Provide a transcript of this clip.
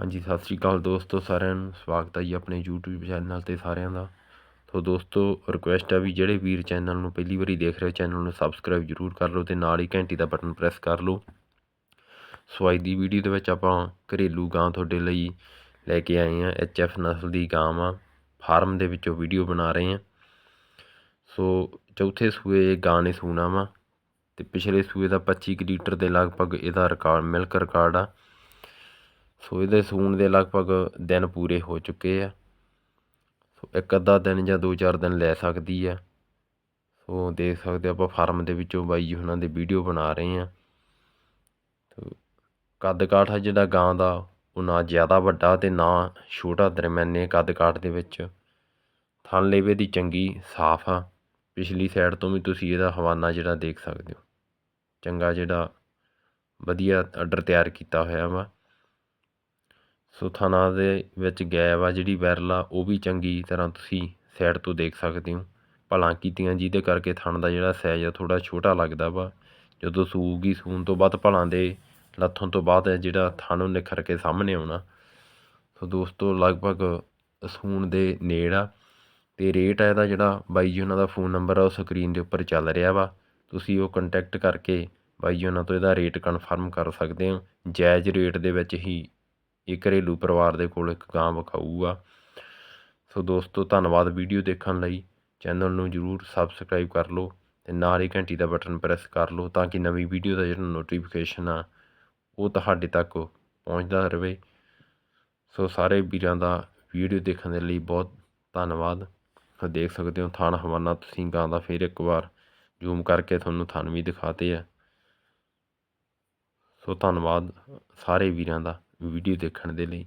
ਹਾਂਜੀ, ਸਤਿ ਸ੍ਰੀ ਅਕਾਲ ਦੋਸਤੋ ਸਾਰਿਆਂ ਨੂੰ। ਸਵਾਗਤ ਹੈ ਜੀ ਆਪਣੇ YouTube ਚੈਨਲ ਤੇ ਸਾਰਿਆਂ ਦਾ। ਸੋ ਦੋਸਤੋ ਰਿਕੁਐਸਟ ਹੈ ਵੀ ਜਿਹੜੇ ਵੀਰ ਚੈਨਲ ਨੂੰ ਪਹਿਲੀ ਵਾਰੀ ਦੇਖ ਰਹੇ ਹੋ ਚੈਨਲ ਨੂੰ ਸਬਸਕ੍ਰਾਈਬ ਜਰੂਰ ਕਰ ਲਓ ਤੇ ਨਾਲ ਹੀ ਘੰਟੀ ਦਾ ਬਟਨ ਪ੍ਰੈਸ ਕਰ ਲਓ। ਸੋ ਅੱਜ ਦੀ ਵੀਡੀਓ ਦੇ ਵਿੱਚ ਆਪਾਂ ਘਰੇਲੂ ਗਾਂ ਤੁਹਾਡੇ ਲਈ ਲੈ ਕੇ ਆਏ ਹਾਂ। ਐਚਐਫ ਨਸਲ ਦੀ ਗਾਂ ਆ ਫਾਰਮ ਦੇ ਵਿੱਚੋਂ ਵੀਡੀਓ ਬਣਾ ਰਹੇ ਹਾਂ। ਸੋ ਚੌਥੇ ਸੂਏ ਗਾਂ ਨੇ ਸੂਣਾ ਵਾ। ਤੇ ਪਿਛਲੇ ਸੂਏ ਦਾ 25 ਲੀਟਰ ਦੇ ਲਗਭਗ ਇਹਦਾ ਰਿਕਾਰਡ ਮਿਲਕ ਰਿਕਾਰਡ ਆ। ਸੋ ਇਹਦੇ ਸੂਣ ਦੇ ਲਗਭਗ ਦਿਨ ਪੂਰੇ ਹੋ ਚੁੱਕੇ ਆ। ਸੋ ਇੱਕ ਅੱਧਾ ਦਿਨ ਜਾਂ ਦੋ ਚਾਰ ਦਿਨ ਲੈ ਸਕਦੀ ਆ। ਸੋ ਦੇਖ ਸਕਦੇ ਆਪਾਂ ਫਾਰਮ ਦੇ ਵਿੱਚੋਂ ਬਾਈ ਜੀ ਉਹਨਾਂ ਦੇ ਵੀਡੀਓ ਬਣਾ ਰਹੇ ਆ। ਸੋ ਕੱਦ ਕਾਠ ਆ ਜਿਹੜਾ ਗਾਂ ਦਾ, ਉਹ ਨਾ ਜ਼ਿਆਦਾ ਵੱਡਾ ਤੇ ਨਾ ਛੋਟਾ ਦਰਮਿਆਨੇ ਕੱਦ ਕਾਠ ਦੇ ਵਿੱਚ। ਥਣ ਲੇਵੇ ਦੀ ਚੰਗੀ ਸਾਫ਼ ਆ। ਪਿਛਲੀ ਸਾਈਡ ਤੋਂ ਵੀ ਤੁਸੀਂ ਇਹਦਾ ਹਵਾਨਾ ਜਿਹੜਾ ਦੇਖ ਸਕਦੇ ਹੋ। ਚੰਗਾ ਜਿਹੜਾ ਵਧੀਆ ਆਰਡਰ ਤਿਆਰ ਕੀਤਾ ਹੋਇਆ ਵਾ। ਸੋ ਥਣਾ ਦੇ ਵਿੱਚ ਗੈਪ ਆ ਜਿਹੜੀ ਵਾਇਰਲ ਆ, ਉਹ ਵੀ ਚੰਗੀ ਤਰ੍ਹਾਂ ਤੁਸੀਂ ਸਾਈਡ ਤੋਂ ਦੇਖ ਸਕਦੇ ਹੋ। ਭਲਾਂ ਕੀਤੀਆਂ ਜਿਹਦੇ ਕਰਕੇ ਥਣ ਦਾ ਜਿਹੜਾ ਸਾਈਜ਼ ਆ, ਥੋੜ੍ਹਾ ਛੋਟਾ ਲੱਗਦਾ ਵਾ। ਜਦੋਂ ਸੂਗੀ ਸੂਣ ਤੋਂ ਬਾਅਦ ਭਲਾਂ ਦੇ ਲੱਥਣ ਤੋਂ ਬਾਅਦ ਜਿਹੜਾ ਥਣ ਉਹ ਨਿਖਰ ਕੇ ਸਾਹਮਣੇ ਆਉਣਾ। ਸੋ ਦੋਸਤੋ, ਲਗਭਗ ਸੂਣ ਦੇ ਨੇੜ ਆ ਤੇ ਰੇਟ ਆ ਇਹਦਾ ਜਿਹੜਾ, ਬਾਈ ਜੀ ਉਹਨਾਂ ਦਾ ਫੋਨ ਨੰਬਰ ਆ, ਉਹ ਸਕਰੀਨ ਦੇ ਉੱਪਰ ਚੱਲ ਰਿਹਾ ਵਾ। ਤੁਸੀਂ ਉਹ ਕੰਟੈਕਟ ਕਰਕੇ ਬਾਈ ਜੀ ਉਹਨਾਂ ਤੋਂ ਇਹਦਾ ਰੇਟ ਕਨਫਰਮ ਕਰ ਸਕਦੇ ਹੋ। ਜਾਇਜ਼ ਰੇਟ ਦੇ ਵਿੱਚ ਹੀ ਇਹ ਘਰੇਲੂ ਪਰਿਵਾਰ ਦੇ ਕੋਲ ਇੱਕ ਗਾਂ ਵਿਖਾਊ ਆ ਸੋ ਦੋਸਤੋ, ਧੰਨਵਾਦ ਵੀਡੀਓ ਦੇਖਣ ਲਈ। ਚੈਨਲ ਨੂੰ ਜਰੂਰ ਸਬਸਕ੍ਰਾਈਬ ਕਰ ਲਓ ਤੇ ਨਾਲ ਹੀ ਘੰਟੀ ਦਾ ਬਟਨ ਪ੍ਰੈਸ ਕਰ ਲਓ ਤਾਂ ਕਿ ਨਵੀਂ ਵੀਡੀਓ ਦਾ ਜਿਹੜਾ ਨੋਟੀਫਿਕੇਸ਼ਨ ਆ, ਉਹ ਤੁਹਾਡੇ ਤੱਕ ਪਹੁੰਚਦਾ ਰਹੇ ਸੋ ਸਾਰੇ ਵੀਰਾਂ ਦਾ ਵੀਡੀਓ ਦੇਖਣ ਦੇ ਲਈ ਬਹੁਤ ਧੰਨਵਾਦ। ਦੇਖ ਸਕਦੇ ਹੋ ਥਾਨ ਹਵਾਨਾ, ਤੁਸੀਂ ਗਾਂ ਦਾ ਫਿਰ ਇੱਕ ਵਾਰ ਜ਼ੂਮ ਕਰਕੇ ਤੁਹਾਨੂੰ ਥਣ ਵੀ ਦਿਖਾਤੇ ਆ। ਸੋ ਧੰਨਵਾਦ ਸਾਰੇ ਵੀਰਾਂ ਦਾ। ਵੀਡੀਓ ਦੇਖਣ ਦੇ ਲਈ।